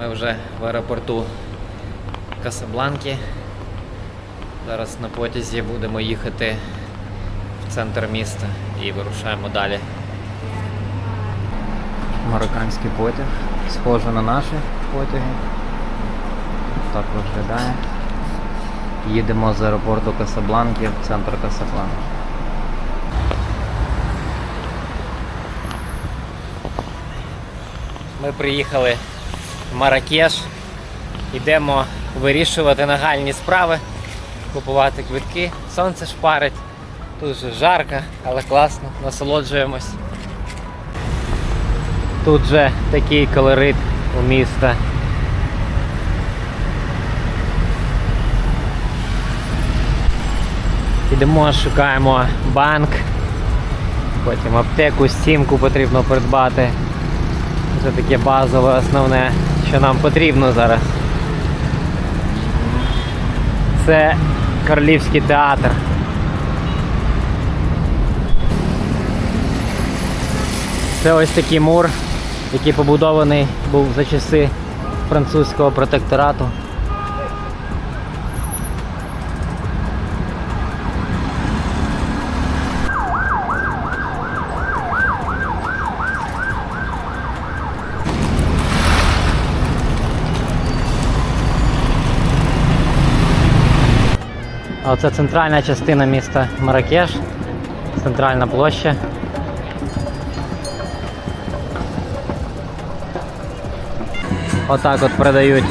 Ми вже в аеропорту Касабланки. Зараз на потязі будемо їхати в центр міста і вирушаємо далі. Марокканський потяг. Схоже на наші потяги. Так виглядає. Їдемо з аеропорту Касабланки в центр Касабланки. Ми приїхали Маракеш. Йдемо вирішувати нагальні справи, купувати квитки. Сонце шпарить. Тут же жарко, але класно, насолоджуємось. Тут же такий колорит у міста. Ідемо, шукаємо банк, потім аптеку, стімку потрібно придбати. Це таке базове основне, що нам потрібно зараз. Це Королівський театр. Це ось такий мур, який побудований був за часи французького протекторату. Оце центральна частина міста Маракеш, центральна площа. Отак от продають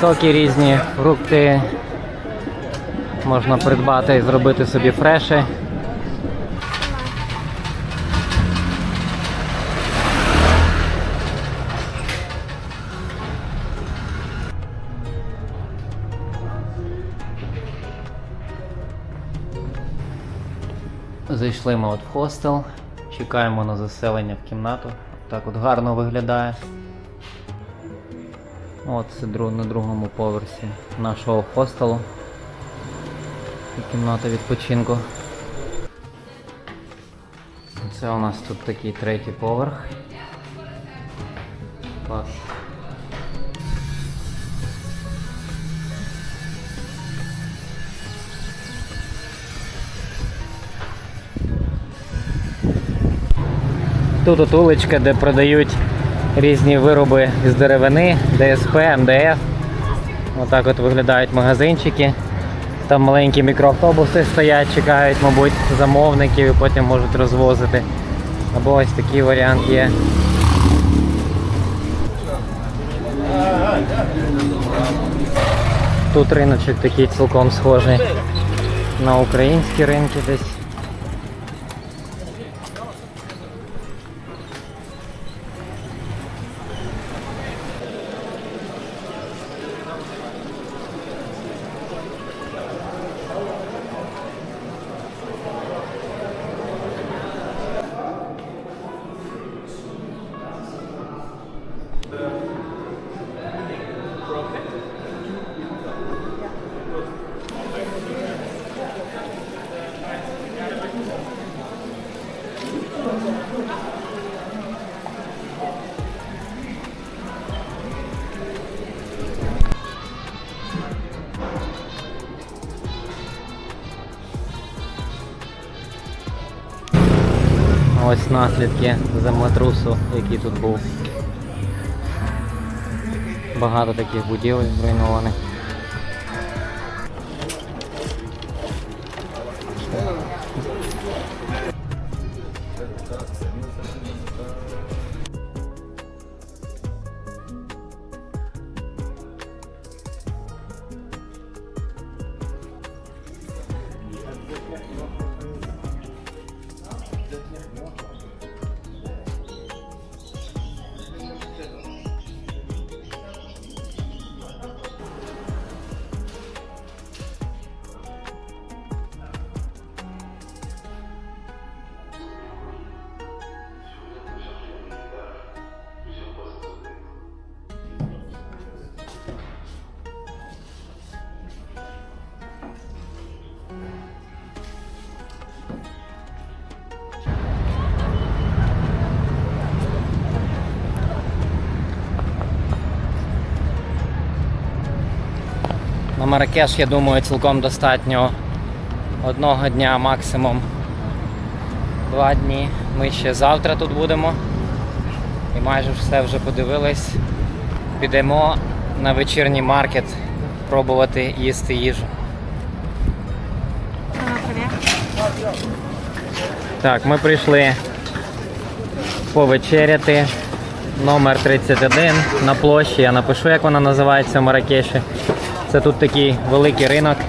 соки різні, фрукти. Можна придбати і зробити собі фреші. Зайшли ми от в хостел, чекаємо на заселення в кімнату. Так от гарно виглядає. От це на другому поверсі нашого хостелу. І кімната відпочинку. Це у нас тут такий третій поверх. Клас. Тут от уличка, де продають різні вироби з деревини, ДСП, МДФ. Отак от виглядають магазинчики. Там маленькі мікроавтобуси стоять, чекають, мабуть, замовників і потім можуть розвозити. Або ось такий варіант є. Тут риночок такий цілком схожий на українські ринки десь. Ось наслідки землетрусу, який тут був. Багато таких будівель зруйнованих. Маракеш, я думаю, цілком достатньо одного дня, максимум два дні. Ми ще завтра тут будемо. І майже все вже подивились. Підемо на вечірній маркет пробувати їсти їжу. Так, ми прийшли повечеряти. Номер 31 на площі. Я напишу, як вона називається в Маракеші. Це тут такий великий ринок.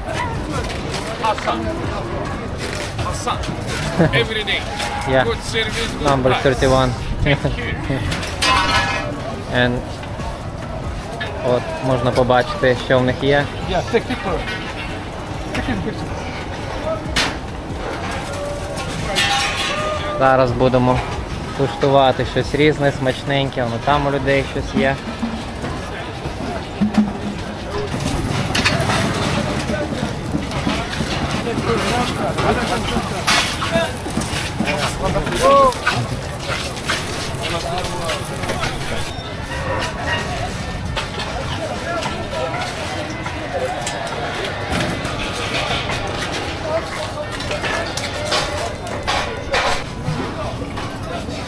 Yeah. Good service, good Number 31. And от можна побачити, що в них є. Yeah, take picture. Take picture. Зараз будемо куштувати щось різне, смачненьке. Воно там у людей щось є.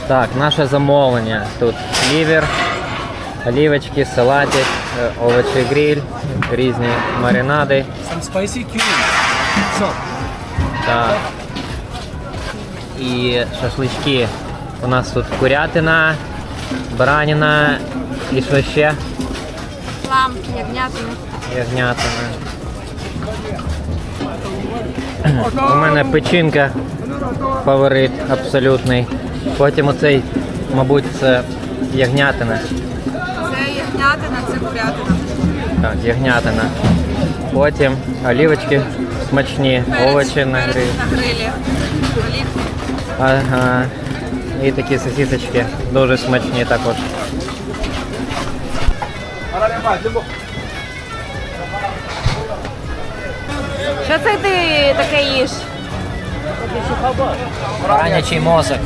Так, наше замовлення. Тут лівер, олівочки, салатик, е, овочі гриль, різні маринади. Some spicy cumin. So, Так. І шашлички. У нас тут курятина, баранина і що ще? Лам, ягнятина. Ягнятина. У мене печінка фаворит абсолютний. Потім оцей, мабуть, це ягнятина. Це ягнятина, це курятина. Так, ягнятина. Потім олівочки смачні, овочі на грилі. на грилі. Ага. І такі сосісочки дуже смачні також. Що це ти таке їш? Ранячий мозок.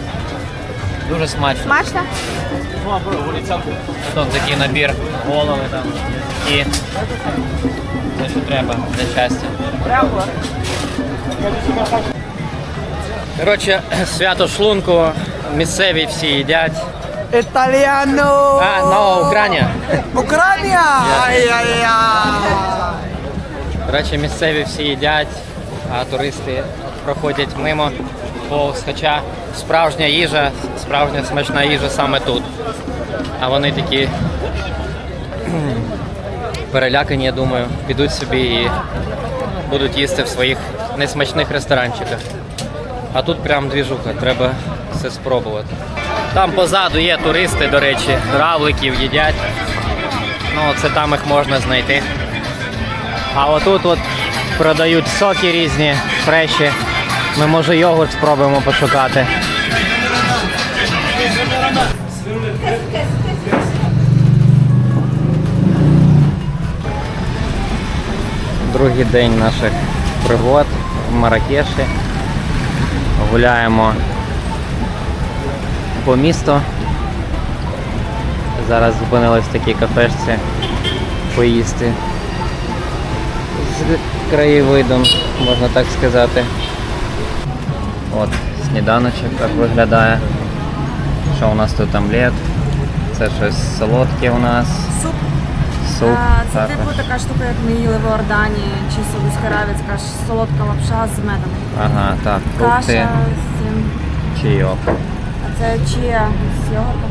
Дуже смачно. Смачно? Тут такий набір голови там. І те, що треба для щастя. Коротше, свято шлунку місцеві всі їдять. Italiano! А, no, Україна. Ucrania! Ай-яй-яй! Коротше, місцеві всі їдять, а туристи проходять мимо повз. Хоча справжня їжа, справжня смачна їжа саме тут. А вони такі перелякані, я думаю, підуть собі і будуть їсти в своїх несмачних ресторанчиках. А тут прям двіжуха, треба все спробувати. Там позаду є туристи, до речі, равликів їдять. Ну, це там їх можна знайти. А отут от продають соки різні, фреші. Ми може йогурт спробуємо пошукати. Другий день наших пригод в Маракеші. Гуляємо по місту. Зараз зупинились в такій кафешці поїсти з краєвидом, можна так сказати. От, сніданочок так виглядає. Що у нас тут омлет? Це щось солодке у нас. Суп. Це типу така штука, як ми їли в Ордані чи Саудовська Аравія, така ж солодка лапша з медом. Ага, так, фрукти, Каша з цим. чайок. А це чия з йогуртом.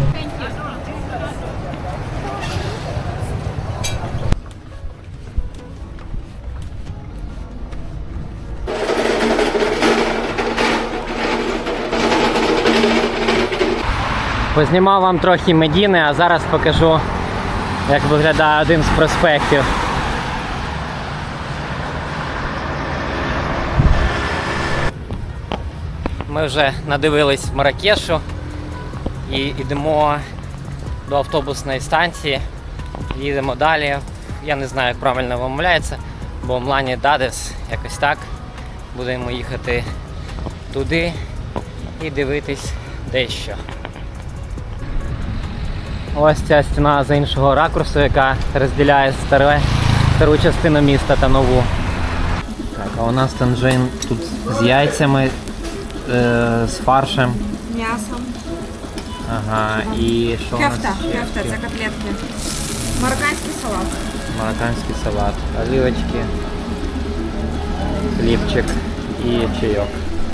Познімав вам трохи Медіни, а зараз покажу, як виглядає один з проспектів. Ми вже надивились Маракешу і йдемо до автобусної станції. Їдемо далі. Я не знаю, як правильно вимовляється, бо Млані Дадес якось так. Будемо їхати туди і дивитись дещо. Ось ця стіна з іншого ракурсу, яка розділяє старе стару частину міста та нову. Так, а у нас танжин тут з яйцями, е, з фаршем. М'ясом. Ага, і що у нас? Кефта. ще? Кефта, це котлетки. Марокканський салат. Марокканський салат, оливочки, хлібчик і чайок.